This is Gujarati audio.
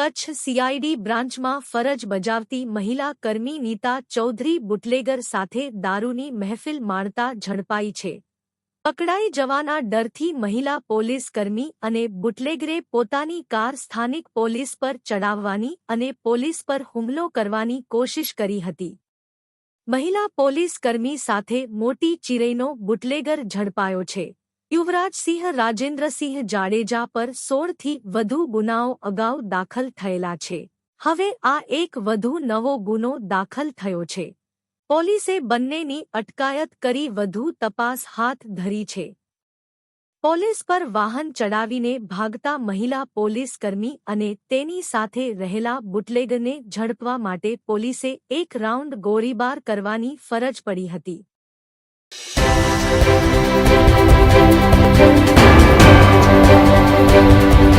કચ્છ સીઆઈડી બ્રાન્ચમાં ફરજ બજાવતી મહિલા કર્મી નીતા ચૌધરી બુટલેગર સાથે દારૂની મહેફિલ માણતા ઝડપાઈ છે. પકડાઈ જવાના ડરથી મહિલા પોલીસ કર્મી અને બુટલેગરે પોતાની કાર સ્થાનિક પોલીસ પર ચડાવવાની અને પોલીસ પર હુમલો કરવાની કોશિશ કરી હતી. મહિલા પોલીસ કર્મી સાથે મોટી ચિરૈનો બુટલેગર ઝડપાયો છે. યુવરાજસિંહ રાજેન્દ્રસિંહ જાડેજા પર સોળથી વધુ ગુનાઓ અગાઉ દાખલ થયેલા છે. હવે આ એક વધુ નવો ગુનો દાખલ થયો છે. પોલીસે બંનેની અટકાયત કરી વધુ તપાસ હાથ ધરી છે. પોલીસ પર વાહન ચડાવીને ભાગતા મહિલા પોલીસ કર્મી અને તેની સાથે રહેલા બુટલેગરને ઝડપવા માટે પોલીસે એક રાઉન્ડ ગોળીબાર કરવાની ફરજ પડી હતી.